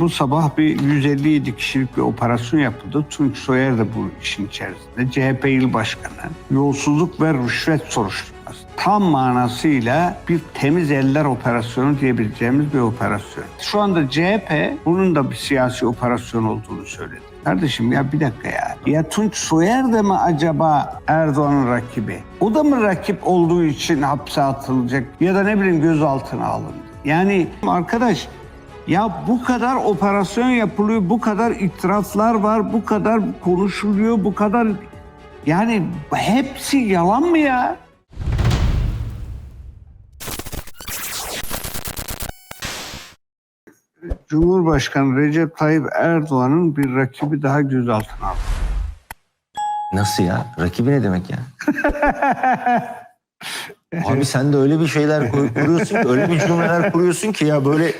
bu sabah bir 157 kişilik bir operasyon yapıldı. Tunç Soyer de bu işin içerisinde. CHP il başkanı. Yolsuzluk ve rüşvet soruşturması. Tam manasıyla bir temiz eller operasyonu diyebileceğimiz bir operasyon. Şu anda CHP bunun da bir siyasi operasyon olduğunu söyledi. Kardeşim ya bir dakika ya. Ya Tunç Soyer de mi acaba Erdoğan'ın rakibi? O da mı rakip olduğu için hapse atılacak ya da ne bileyim gözaltına alındı? Yani arkadaş ya bu kadar operasyon yapılıyor, bu kadar itiraflar var, bu kadar konuşuluyor, bu kadar... Yani hepsi yalan mı ya? Cumhurbaşkanı Recep Tayyip Erdoğan'ın bir rakibi daha gözaltına aldı. Nasıl ya? Rakibi ne demek ya? Abi sen de öyle bir şeyler kur- kuruyorsun ki, öyle bir cümleler kuruyorsun ki ya böyle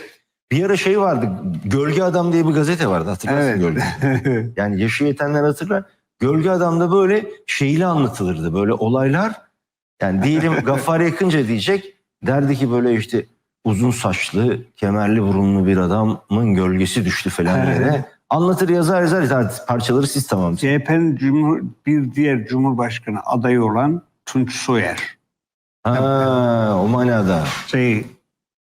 bir ara şey vardı. Gölge Adam diye bir gazete vardı hatırlarsın Evet. Gölge. Yani yaşı yetenler hatırlar. Gölge Adam'da böyle şeyli anlatılırdı. Böyle olaylar. Yani diyelim Gaffar Yakınca diyecek. Derdi ki böyle işte uzun saçlı, kemerli burunlu bir adamın gölgesi düştü falan diye. Anlatır yazar yazar Hadi parçaları siz tamam. CHP'nin Cumhur, bir diğer Cumhurbaşkanı adayı olan Tunç Soyer. Ha, o manada. Şey,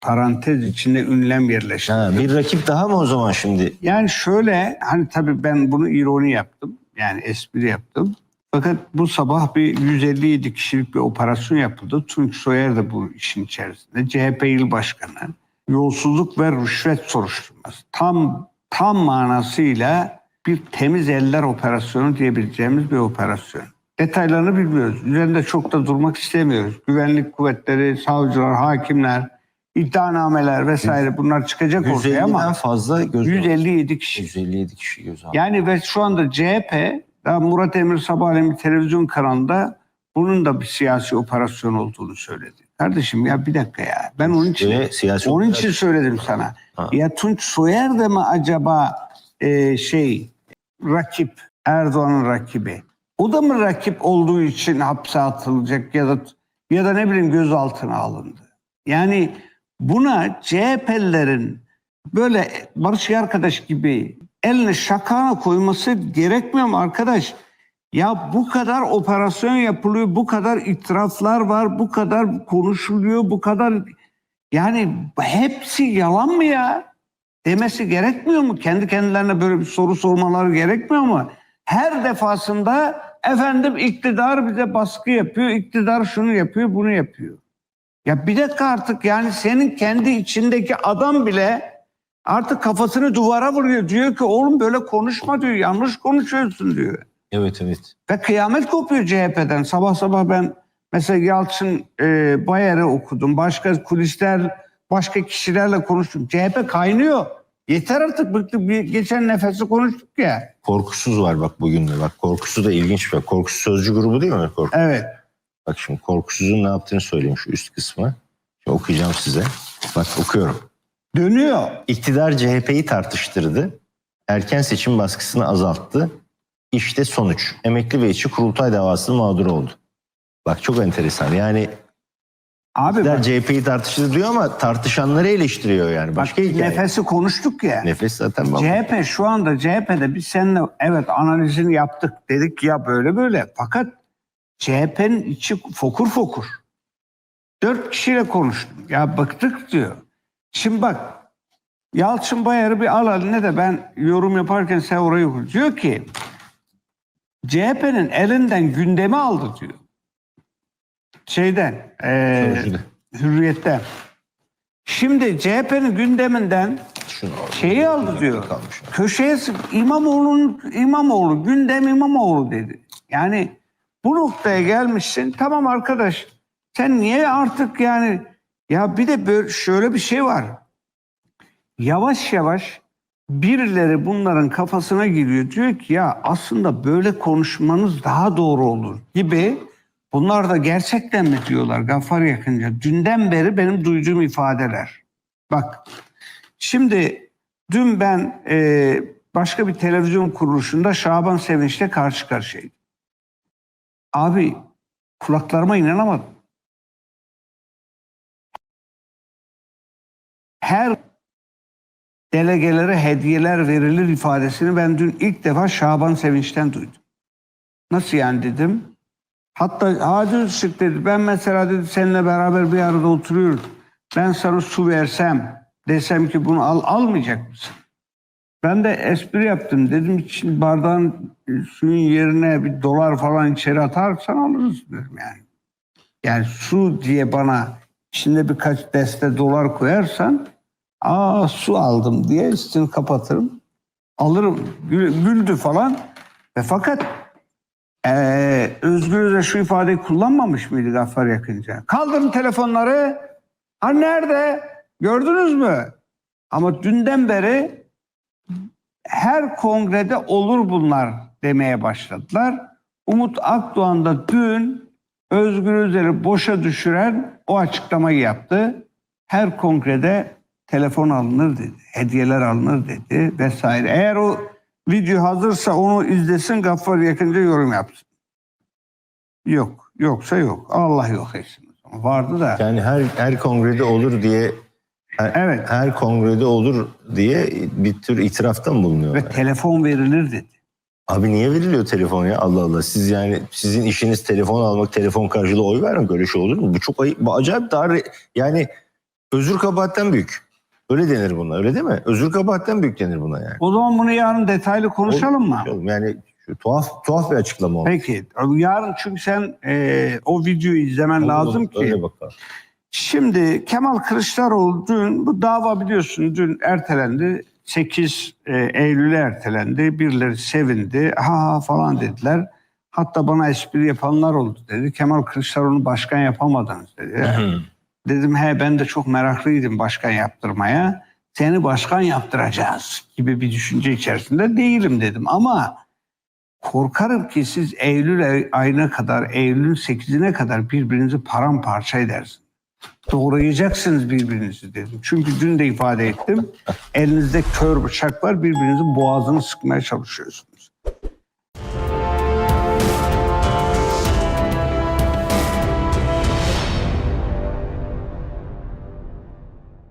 parantez içinde ünlem yerleşti. Ha, bir rakip daha mı o zaman şimdi? Yani şöyle hani tabii ben bunu ironi yaptım. Yani espri yaptım. Fakat bu sabah bir 157 kişilik bir operasyon yapıldı. Tunç Soyer de bu işin içerisinde. CHP il başkanı. Yolsuzluk ve rüşvet soruşturması. Tam tam manasıyla bir temiz eller operasyonu diyebileceğimiz bir operasyon. Detaylarını bilmiyoruz. Üzerinde çok da durmak istemiyoruz. Güvenlik kuvvetleri, savcılar, hakimler, iddianameler vesaire bunlar çıkacak ortaya 150'den ama fazla göz 157 kişi. 157 kişi gözaltı. Yani ve şu anda CHP, daha Murat Emir sabahleyin bir televizyon kanalında bunun da bir siyasi operasyon olduğunu söyledi. Kardeşim ya bir dakika ya. Ben onun için Ve siyasi onun için söyledim sana. Ha. Ya Tunç Soyer de mi acaba e, şey rakip Erdoğan'ın rakibi? O da mı rakip olduğu için hapse atılacak ya da ya da ne bileyim gözaltına alındı? Yani buna CHP'lilerin böyle Barış arkadaş gibi eline şakana koyması gerekmiyor mu arkadaş? Ya bu kadar operasyon yapılıyor, bu kadar itiraflar var, bu kadar konuşuluyor, bu kadar yani hepsi yalan mı ya? Demesi gerekmiyor mu? Kendi kendilerine böyle bir soru sormaları gerekmiyor mu? Her defasında efendim iktidar bize baskı yapıyor, iktidar şunu yapıyor, bunu yapıyor. Ya bir dakika artık yani senin kendi içindeki adam bile artık kafasını duvara vuruyor. Diyor ki oğlum böyle konuşma diyor, yanlış konuşuyorsun diyor. Evet evet. Ve kıyamet kopuyor CHP'den. Sabah sabah ben mesela Yalçın e, Bayar'ı okudum. Başka kulisler, başka kişilerle konuştum. CHP kaynıyor. Yeter artık bıktık. Bir, geçen nefesi konuştuk ya. Korkusuz var bak bugün de. Bak korkusu da ilginç bir. Korkusuz sözcü grubu değil mi? Korku. Evet. Bak şimdi korkusuzun ne yaptığını söyleyeyim şu üst kısmı. Şimdi okuyacağım size. Bak okuyorum. Dönüyor. İktidar CHP'yi tartıştırdı. Erken seçim baskısını azalttı. İşte sonuç. Emekli ve işçi kurultay davasının mağduru oldu. Bak çok enteresan. Yani Abi bak, CHP'yi tartıştırdı diyor ama tartışanları eleştiriyor yani. bak Başka hikaye. nefesi konuştuk ya. Nefes zaten bak. CHP şu anda CHP'de biz seninle evet analizini yaptık. Dedik ya böyle böyle. Fakat CHP'nin içi fokur fokur. Dört kişiyle konuştum. Ya bıktık diyor. Şimdi bak Yalçın Bayar'ı bir al eline de ben yorum yaparken sen orayı oku. Diyor ki CHP'nin elinden gündemi aldı diyor. Şeyden, Sözcüde. hürriyetten. Şimdi CHP'nin gündeminden Şunu şeyi aldı diyor. Kalmış. Köşeye sık- İmamoğlu'nun İmamoğlu gündem İmamoğlu dedi. Yani bu noktaya gelmişsin. Tamam arkadaş sen niye artık yani ya bir de böyle şöyle bir şey var. Yavaş yavaş birileri bunların kafasına giriyor. Diyor ki ya aslında böyle konuşmanız daha doğru olur gibi. Bunlar da gerçekten mi diyorlar Gaffar Yakınca? Dünden beri benim duyduğum ifadeler. Bak Şimdi dün ben e, başka bir televizyon kuruluşunda Şaban Sevinç'le karşı karşıyaydım. Abi kulaklarıma inanamadım. Her delegelere hediyeler verilir ifadesini ben dün ilk defa Şaban Sevinç'ten duydum. Nasıl yani dedim. Hatta Hacı Işık dedi ben mesela dedi seninle beraber bir arada oturuyoruz. Ben sana su versem desem ki bunu al almayacak mısın? Ben de espri yaptım. Dedim için bardağın suyun yerine bir dolar falan içeri atarsan alırız dedim yani. Yani su diye bana içinde birkaç deste dolar koyarsan aa su aldım diye üstünü kapatırım. Alırım. Gül- Güldü falan. Ve fakat ee, Özgür Özel şu ifadeyi kullanmamış mıydı Gaffar Yakınca? Kaldırın telefonları. Ha nerede? Gördünüz mü? Ama dünden beri her kongrede olur bunlar demeye başladılar. Umut Akdoğan da dün Özgür Özel'i boşa düşüren o açıklamayı yaptı. Her kongrede telefon alınır dedi, hediyeler alınır dedi vesaire. Eğer o video hazırsa onu izlesin Gaffar Yakınca yorum yapsın. Yok, yoksa yok. Allah yok etsin. Vardı da. Yani her her kongrede olur diye her, Evet. her kongrede olur diye bir tür itirafta mı bulunuyor? Ve telefon verilir dedi. Abi niye veriliyor telefon ya? Allah Allah. Siz yani sizin işiniz telefon almak, telefon karşılığı oy vermek öyle şey olur mu? Bu çok ayıp. Bu acayip daha yani özür kabahatten büyük. Öyle denir buna öyle değil mi? Özür kabahatten büyük denir buna yani. O zaman bunu yarın detaylı konuşalım mı? Yani şu tuhaf tuhaf bir açıklama oldu. Peki. Yarın çünkü sen e, o videoyu izlemen lazım ki. Öyle bakalım. Şimdi Kemal Kılıçdaroğlu dün bu dava biliyorsun dün ertelendi. 8 e, Eylül'e ertelendi. Birileri sevindi. Ha ha falan dediler. Hatta bana espri yapanlar oldu dedi. Kemal Kılıçdaroğlu'nu başkan yapamadınız dedi. Dedim he ben de çok meraklıydım başkan yaptırmaya. Seni başkan yaptıracağız gibi bir düşünce içerisinde değilim dedim. Ama korkarım ki siz Eylül ay- ayına kadar, Eylül'ün 8'ine kadar birbirinizi paramparça edersiniz. Doğrayacaksınız birbirinizi dedim. Çünkü dün de ifade ettim. Elinizde kör bıçak var birbirinizin boğazını sıkmaya çalışıyorsunuz.